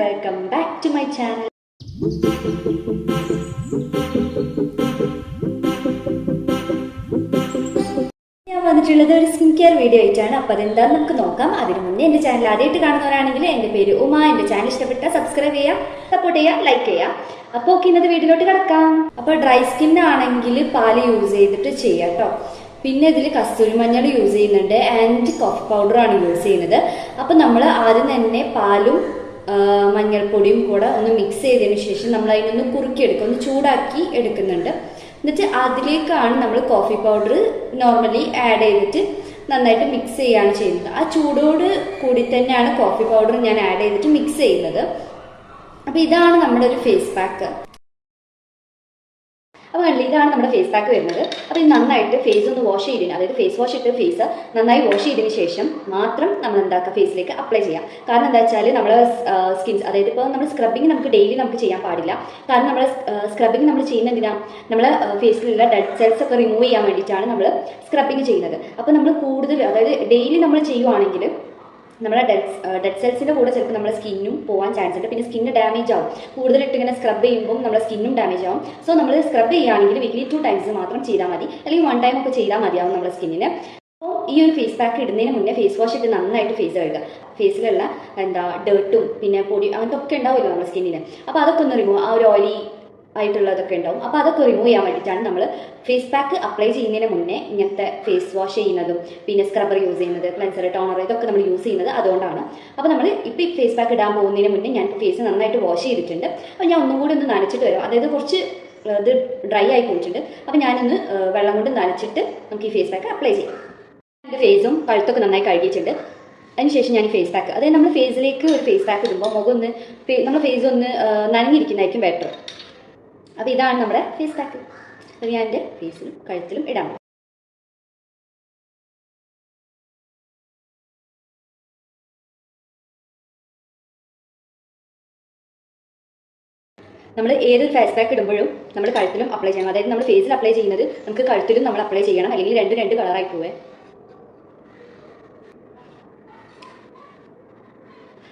Welcome back to my channel ഞാൻ വന്നിട്ടുള്ളത് ഒരു സ്കിൻ കെയർ വീഡിയോ ആയിട്ടാണ്. അപ്പോൾ അതെന്താന്ന് നമുക്ക് നോക്കാം. അതിന് മുന്നേ എന്റെ ചാനൽ ആദ്യമായിട്ട് കാണുന്നവരാണെങ്കിൽ എന്റെ പേര് ഉമ. എന്റെ ചാനൽ ഇഷ്ടപ്പെട്ട സബ്സ്ക്രൈബ് ചെയ്യുക സപ്പോർട്ട് ചെയ്യുക ലൈക്ക് ചെയ്യുക അപ്പോൾ ഓക്കെ ഇന്നത്തെ വീഡിയോയിലോട്ട് കിടക്കാം. അപ്പോൾ ഡ്രൈ സ്കിൻ ആണെങ്കിൽ പാൽ യൂസ് ചെയ്തിട്ട് ചെയ്യാം കേട്ടോ പിന്നെ ഇതിൽ കസ്തൂരി മഞ്ഞൾ യൂസ് ചെയ്യുന്നുണ്ട്. ആൻഡ് കോഫി പൗഡറാണ് യൂസ് ചെയ്യുന്നത്. അപ്പോൾ നമ്മൾ ആദ്യം തന്നെ പാലും മഞ്ഞൾപ്പൊടിയും കൂടെ ഒന്ന് മിക്സ് ചെയ്തതിന് ശേഷം നമ്മൾ അതിനൊന്ന് കുറുക്കിയെടുക്കും ഒന്ന് ചൂടാക്കി എടുക്കുന്നുണ്ട്. എന്നിട്ട് അതിലേക്കാണ് നമ്മൾ കോഫി പൗഡർ നോർമലി ആഡ് ചെയ്തിട്ട് നന്നായിട്ട് മിക്സ് ചെയ്യുകയാണ് ചെയ്യുന്നത്. ആ ചൂടോട് കൂടി തന്നെയാണ് കോഫി പൗഡർ ഞാൻ ആഡ് ചെയ്തിട്ട് മിക്സ് ചെയ്യുന്നത്. അപ്പോൾ ഇതാണ് നമ്മുടെ ഒരു ഫേസ് പാക്ക് അപ്പോൾ കണ്ടില്ല ഇതാണ് നമ്മുടെ ഫേസ് പാക്ക് വരുന്നത്. അപ്പോൾ ഇത് നന്നായിട്ട് ഫേസ് ഒന്ന് വാഷ് ചെയ്തതിന് അതായത് ഫേസ് വാഷ് ഇട്ട് ഫേസ് നന്നായി വാഷ് ചെയ്തതിന് ശേഷം മാത്രം നമ്മൾ എന്താക്കുക ഫേസിലേക്ക് അപ്ലൈ ചെയ്യാം. കാരണം എന്താ വെച്ചാൽ നമ്മൾ സ്കിൻ അതായത് ഇപ്പോൾ നമ്മൾ സ്ക്രബിങ് നമുക്ക് ഡെയിലി നമുക്ക് ചെയ്യാൻ പാടില്ല. കാരണം നമ്മൾ സ്ക്രബിങ് നമ്മൾ ചെയ്യുന്ന എന്തിനാ? നമ്മൾ ഫേസിലുള്ള ഡെഡ് സെൽസ് ഒക്കെ റിമൂവ് ചെയ്യാൻ വേണ്ടിയിട്ടാണ് നമ്മൾ സ്ക്രബിങ് ചെയ്യുന്നത്. അപ്പോൾ നമ്മൾ കൂടുതൽ അതായത് ഡെയിലി നമ്മൾ ചെയ്യുവാണെങ്കിൽ നമ്മുടെ ഡെഡ് ഡെഡ് സെൽസിന്റെ കൂടെ ചിലപ്പോൾ നമ്മുടെ സ്കിന്നും പോകാൻ ചാൻസ് ഉണ്ട്. പിന്നെ സ്കിന്ന് ഡാമേജ് ആവും. കൂടുതലിട്ട് ഇങ്ങനെ സ്ക്രബ് ചെയ്യുമ്പോൾ നമ്മുടെ സ്കിന്നും ഡാമേജ് ആവും. സോ നമ്മൾ സ്ക്രബ് ചെയ്യുകയാണെങ്കിൽ വീക്ക്ലി ടു ടൈംസ് മാത്രം ചെയ്താൽ മതി. അല്ലെങ്കിൽ വൺ ടൈം ഒക്കെ ചെയ്താൽ മതിയാവും നമ്മുടെ സ്കിന്നിന് അപ്പോൾ ഈ ഒരു ഫേസ് പാക്ക് ഇടുന്നതിന് മുന്നേ ഫേസ് വാഷ് ഇട്ട് നന്നായിട്ട് ഫേസ് കഴുകുക. ഫേസിലുള്ള എന്താ ഡേർട്ടും പിന്നെ പൊടി അങ്ങനത്തെ ഒക്കെ ഉണ്ടാവുമല്ലോ നമ്മുടെ സ്കിന്നിന് അപ്പോൾ അതൊക്കെ ഒന്ന് റിമൂവ് ആ ഒരു ഓയിലി ആയിട്ടുള്ളതൊക്കെ ഉണ്ടാവും. അപ്പോൾ അതൊക്കെ റിമൂവ് ചെയ്യാൻ വേണ്ടിയിട്ടാണ് നമ്മൾ ഫേസ് പാക്ക് അപ്ലൈ ചെയ്യുന്നതിന് മുന്നേ ഇങ്ങനത്തെ ഫേസ് വാഷ് ചെയ്യുന്നതും പിന്നെ സ്ക്രബർ യൂസ് ചെയ്യുന്നത് ക്ലെൻസർ ടോണർ ഇതൊക്കെ നമ്മൾ യൂസ് ചെയ്യുന്നത് അതുകൊണ്ടാണ്. അപ്പോൾ നമ്മൾ ഇപ്പോൾ ഈ ഫേസ് പാക്ക് ഇടാൻ പോകുന്നതിന് മുന്നേ ഞാൻ ഫേസ് നന്നായിട്ട് വാഷ് ചെയ്തിട്ടുണ്ട്. അപ്പോൾ ഞാൻ ഒന്നും കൂടി ഒന്ന് നനച്ചിട്ട് വരാം. അതായത് കുറച്ച് ഇത് ഡ്രൈ ആയി പോയിട്ടുണ്ട്. അപ്പോൾ ഞാനൊന്ന് വെള്ളം കൊണ്ട് നനച്ചിട്ട് നമുക്ക് ഈ ഫേസ് പാക്ക് അപ്ലൈ ചെയ്യാം. എന്റെ ഫേസും കഴുത്തൊക്കെ നന്നായി കഴുകിയിട്ടുണ്ട്. അതിനുശേഷം ഞാൻ ഫേസ് പാക്ക് അതായത് നമ്മൾ ഫേസിലേക്ക് ഒരു ഫേസ് പാക്ക് ഇടുമ്പോൾ മുഖം ഒന്ന് നമ്മൾ ഫേസ് ഒന്ന് നനഞ്ഞിരിക്കുന്നതായിരിക്കും ബെറ്റർ അപ്പോൾ ഇതാണ് നമ്മുടെ ഫേസ് പാക്ക് അത് ഞാൻ എന്റെ ഫേസിലും കഴുത്തിലും ഇടാം നമ്മൾ ഏത് ഫേസ് പാക്ക് ഇടുമ്പോഴും നമ്മൾ കഴുത്തിലും അപ്ലൈ ചെയ്യണം. അതായത് നമ്മൾ ഫേസിൽ അപ്ലൈ ചെയ്യുന്നത് നമുക്ക് കഴുത്തിലും നമ്മൾ അപ്ലൈ ചെയ്യണം. അല്ലെങ്കിൽ രണ്ട് രണ്ട് കളറായി പോവേ.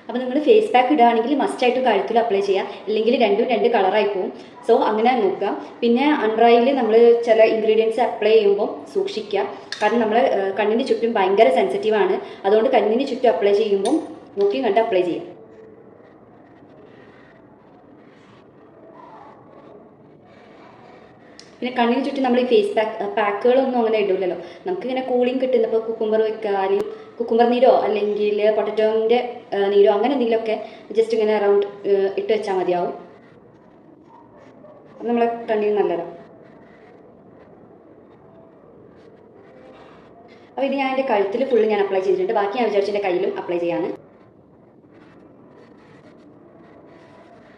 അപ്പോൾ നിങ്ങൾ ഫേസ് പാക്ക് ഇടുകയാണെങ്കിൽ മസ്റ്റായിട്ട് കഴുത്തിൽ അപ്ലൈ ചെയ്യുക. അല്ലെങ്കിൽ രണ്ടും രണ്ട് കളറായി പോകും സോ അങ്ങനെ നോക്കുക. പിന്നെ അൺഡ്രൈയിൽ നമ്മൾ ചില ഇൻഗ്രീഡിയൻസ് അപ്ലൈ ചെയ്യുമ്പോൾ സൂക്ഷിക്കുക. കാരണം നമ്മൾ കണ്ണിന് ചുറ്റും ഭയങ്കര സെൻസിറ്റീവ് ആണ്. അതുകൊണ്ട് കണ്ണിന് ചുറ്റും അപ്ലൈ ചെയ്യുമ്പോൾ നോക്കി കണ്ട് അപ്ലൈ ചെയ്യുക. പിന്നെ കണ്ണിന് ചുറ്റും നമ്മൾ ഈ ഫേസ് പാക്ക് പാക്കുകളൊന്നും അങ്ങനെ ഇടില്ലല്ലോ നമുക്കിങ്ങനെ കൂളിംഗ് കിട്ടുന്നപ്പോൾ കുക്കുംബർ വെക്കുക അല്ലെങ്കിൽ കുക്കുംബർ നീരോ അല്ലെങ്കിൽ പൊട്ടറ്റോന്റെ നീരോ അങ്ങനെ എന്തെങ്കിലുമൊക്കെ ജസ്റ്റ് ഇങ്ങനെ അറൗണ്ട് ഇട്ട് വെച്ചാൽ മതിയാവും. അത് നമ്മളെ കണ്ണിന് നല്ലതാണ് അപ്പോൾ ഇത് ഞാൻ എന്റെ കഴുത്തിൽ ഫുള്ള് ഞാൻ അപ്ലൈ ചെയ്തിട്ടുണ്ട്. ബാക്കി ഞാൻ വിചാരിച്ചു എന്റെ കയ്യിലും അപ്ലൈ ചെയ്യാന്ന്.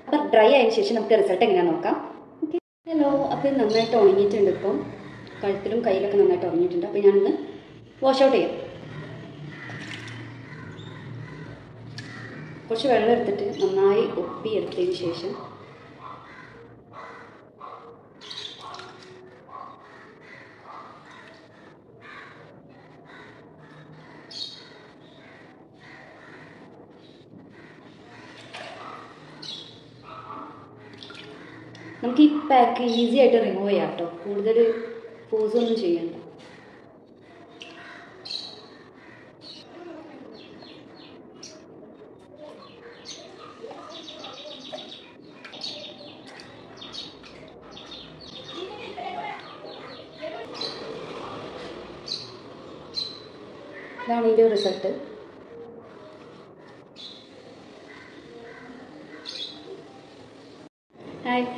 അപ്പം ഡ്രൈ ആയതിനു ശേഷം നമുക്ക് റിസൾട്ട് എങ്ങനെയാണെന്ന് നോക്കാം. ഹലോ അപ്പോൾ നന്നായിട്ട് ഉണങ്ങിയിട്ടുണ്ട് ഇപ്പം. കഴുത്തിലും കയ്യിലൊക്കെ നന്നായിട്ട് ഉണങ്ങിയിട്ടുണ്ട്. അപ്പോൾ ഞാനൊന്ന് വാഷ് ഔട്ട് ചെയ്യാം. കുറച്ച് വെള്ളം എടുത്തിട്ട് നന്നായി ഒപ്പി എടുത്തതിന് ശേഷം നമുക്ക് ഈ പാക്ക് ഈസി ആയിട്ട് റിമൂവ് ചെയ്യാം കേട്ടോ. കൂടുതൽ പോസൊന്നും ചെയ്യണ്ട. ഇതാണ് ഇതിന്റെ റിസൾട്ട്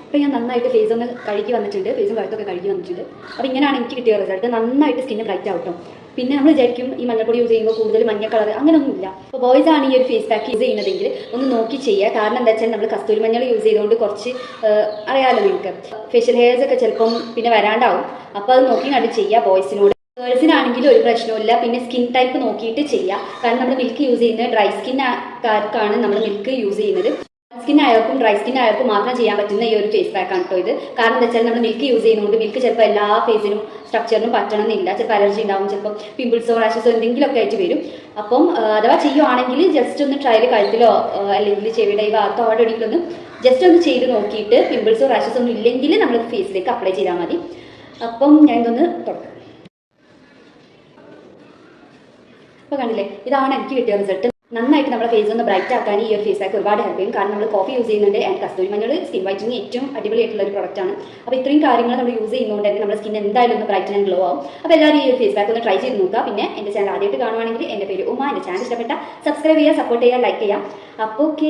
ഇപ്പം ഞാൻ നന്നായിട്ട് ഫേസ് ഒന്ന് കഴുകി വന്നിട്ടുണ്ട്. ഫേസും കഴുത്തൊക്കെ കഴുകി വന്നിട്ടുണ്ട്. അപ്പോൾ ഇങ്ങനെയാണ് എനിക്ക് കിട്ടിയ റിസൾട്ട് നന്നായിട്ട് സ്കിന്ന് ബ്രൈറ്റ് ആവട്ടോ. പിന്നെ നമ്മൾ വിചാരിക്കും ഈ മഞ്ഞൾപ്പൊടി യൂസ് ചെയ്യുമ്പോൾ കൂടുതൽ മഞ്ഞ കളർ അങ്ങനെയൊന്നുമില്ല അപ്പോൾ ബോയ്സ് ആണ് ഈ ഒരു ഫേസ് പാക്ക് യൂസ് ചെയ്യുന്നതെങ്കിൽ ഒന്ന് നോക്കി ചെയ്യുക. കാരണം എന്താ വെച്ചാൽ നമ്മൾ കസ്തൂരി മഞ്ഞൾ യൂസ് ചെയ്തുകൊണ്ട് കുറച്ച് അറിയാമല്ലോ നിങ്ങൾക്ക്. ഫേഷ്യൽ ഹെയർസ് ഒക്കെ ചിലപ്പം പിന്നെ വരാണ്ടാവും. അപ്പോൾ അത് നോക്കി കണ്ട് ചെയ്യുക ബോയ്സിനോട് ഗേൾസിനാണെങ്കിലും ഒരു പ്രശ്നമില്ല പിന്നെ സ്കിൻ ടൈപ്പ് നോക്കിയിട്ട് ചെയ്യാം. കാരണം നമ്മൾ മിൽക്ക് യൂസ് ചെയ്യുന്നത് ഡ്രൈ സ്കിൻ കാർക്കാണ് നമ്മൾ മിൽക്ക് യൂസ് ചെയ്യുന്നത്. സ്കിൻ ആയവർക്കും ഡ്രൈ സ്കിൻ ആയവർക്കും മാത്രം ചെയ്യാൻ പറ്റുന്ന ഈ ഒരു ഫേസ് പാക്ക് ആണ് കേട്ടോ ഇത്. കാരണം എന്താ വെച്ചാൽ നമ്മൾ മിൽക്ക് യൂസ് ചെയ്യുന്നതുകൊണ്ട് മിൽക്ക് ചിലപ്പോൾ എല്ലാ ഫേസിനും സ്ട്രക്ചറിനും പറ്റണമെന്നില്ല. ചിലപ്പോൾ അലർജി ഉണ്ടാവും ചിലപ്പോൾ പിമ്പിൾസോ റാഷസോ എന്തെങ്കിലുമൊക്കെ ആയിട്ട് വരും. അപ്പം അഥവാ ചെയ്യുവാണെങ്കിൽ ജസ്റ്റ് ഒന്ന് ട്രയൽ കഴുത്തിലോ അല്ലെങ്കിൽ ചെവിയുടെ ഈ ഭാഗത്തോ അവിടെ ഒന്ന് ജസ്റ്റ് ഒന്ന് ചെയ്ത് നോക്കിയിട്ട് പിമ്പിൾസോ റാഷസോ ഒന്നും ഇല്ലെങ്കിൽ നമ്മൾ ഫേസിലേക്ക് അപ്ലൈ ചെയ്താൽ മതി. അപ്പം ഞാൻ ഇതൊന്ന് തുടക്കാം കണ്ടില്ലേ? ഇതാണ് എനിക്ക് കിട്ടിയ റിസൾട്ട് നന്നായിട്ട് നമ്മുടെ ഫേസ് ഒന്ന് ബ്രൈറ്റ് ആക്കാൻ ഈ ഒരു ഫേസ് പാക്ക് ഒരുപാട് ഹെൽപ്പ് ചെയ്യും. കാരണം നമ്മൾ കോഫി യൂസ് ചെയ്യുന്നുണ്ട് ആൻഡ് കസ്തൂരി മഞ്ഞൾ സ്കിൻ വൈറ്റിന് ഏറ്റവും അടിപൊളിയായിട്ടുള്ള ഒരു പ്രോഡക്റ്റ് ആണ്. അപ്പോൾ ഇത്രയും കാര്യങ്ങൾ നമ്മൾ യൂസ് ചെയ്യുന്നതുകൊണ്ട് തന്നെ നമ്മുടെ സ്കിൻ എന്തായാലും ഒന്ന് ബ്രൈറ്റ് ആൻഡ് ഗ്ലോ ആവും. അപ്പോൾ എല്ലാവരും ഈ ഒരു ഫേസ് പാക്ക് ഒന്ന് ട്രൈ ചെയ്ത് നോക്കുക. പിന്നെ എന്റെ ചാനൽ ആദ്യമായിട്ട് കാണുവാണെങ്കിൽ എന്റെ പേര് ഉമ്മ എന്റെ ചാനൽ ഇഷ്ടപ്പെട്ട സബ്സ്ക്രൈബ് ചെയ്യുക സപ്പോർട്ട് ചെയ്യുക ലൈക്ക് ചെയ്യുക. അപ്പോൾ ഓക്കെ